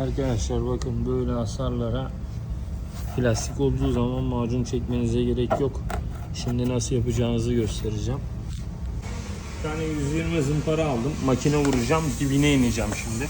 Arkadaşlar bakın böyle hasarlara plastik olduğu zaman macun çekmenize gerek yok. Şimdi nasıl yapacağınızı göstereceğim. Bir tane 120 zımpara aldım. Makine vuracağım. Dibine ineceğim şimdi.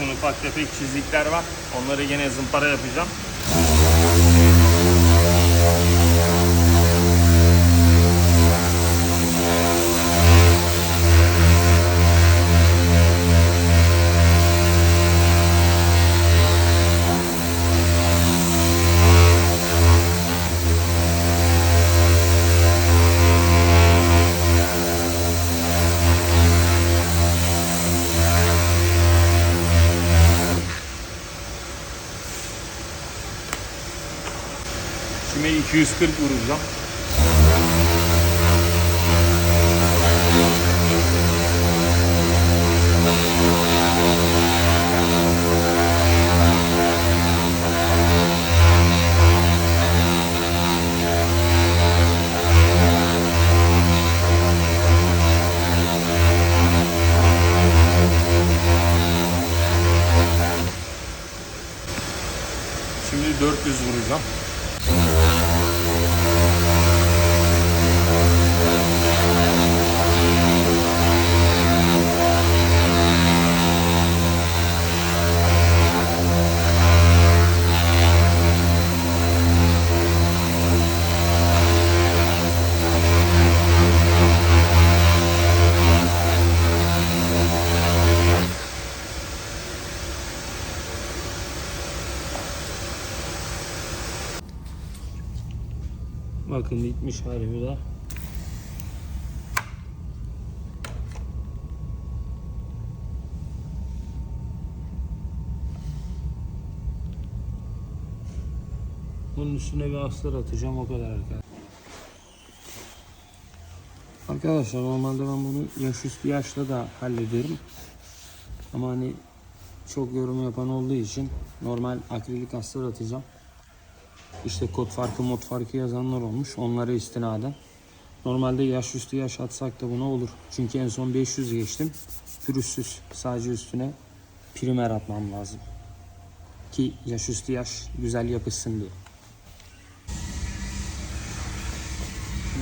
Bakın ufak tefek çizikler var. Onları yine zımpara yapacağım. Şimdi 240 vuracağım. Şimdi 400 vuracağım. Bakın bitmiş hali bu da. Bunun üstüne bir astar atacağım o kadar arkadaşlar. Arkadaşlar normalde ben bunu yaş üstü yaşla da hallederim. Ama hani çok yorum yapan olduğu için normal akrilik astar atacağım. İşte kod farkı mod farkı yazanlar olmuş. Onlara istinaden. Normalde yaş üstü yaş atsak da buna olur. Çünkü en son 500 geçtim. Pürüzsüz sadece üstüne primer atmam lazım. Ki yaş üstü yaş güzel yapışsın diye.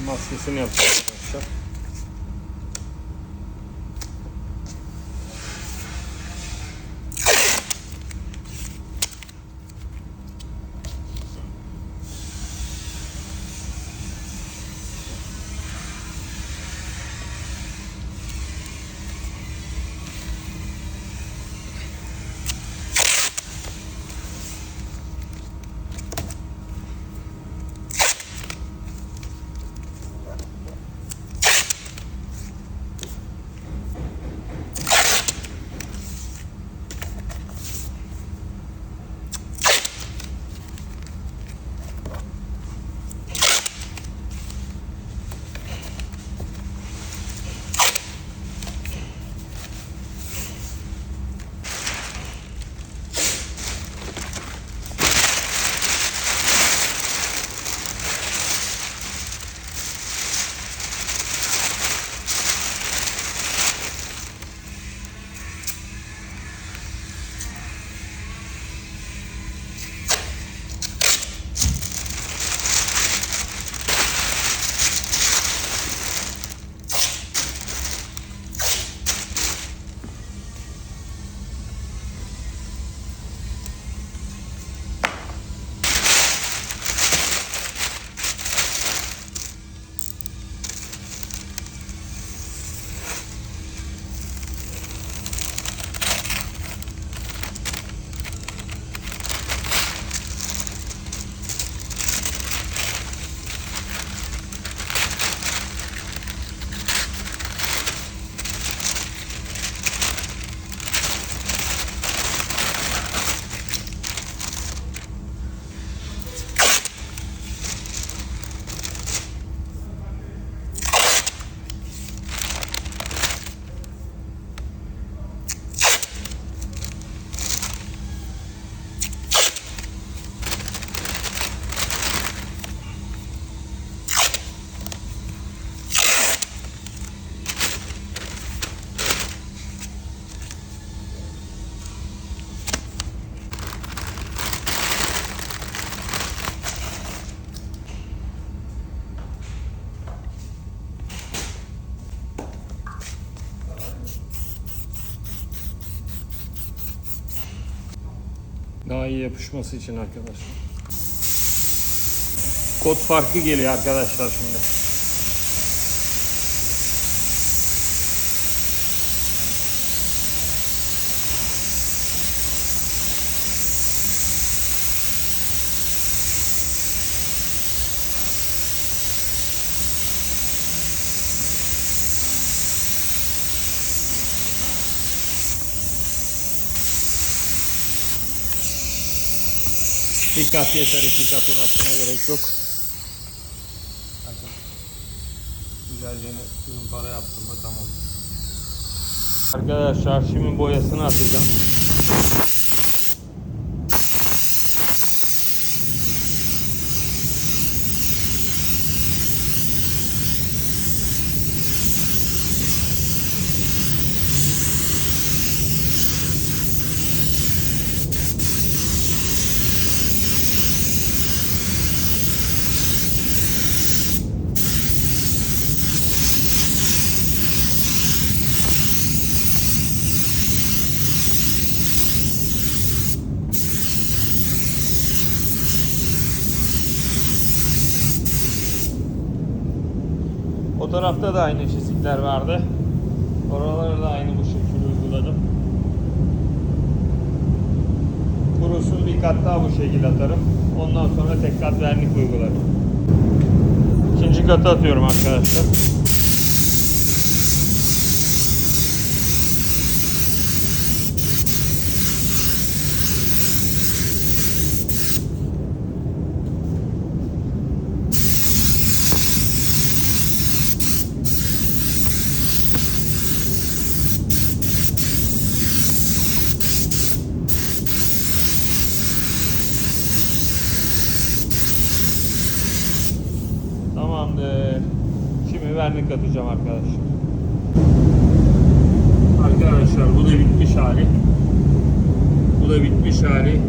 Maskesini yapacağız Daha iyi yapışması için arkadaşlar. Kod farkı geliyor arkadaşlar şimdi. Dikkat yeter iki kat uğraşmaya gerek yok. Güzelce uzun para yaptım da tamam. Arkadaşlar şimdi boyasını atacağım. O tarafta da aynı çizikler vardı. Oraları da aynı bu şekilde uyguladım. Kurusun bir kat daha bu şekilde atarım. Ondan sonra tek kat vernik uygularım. İkinci katı atıyorum arkadaşlar. Atacağım arkadaşlar. Arkadaşlar bu da bitmiş hali. Bu da bitmiş hali.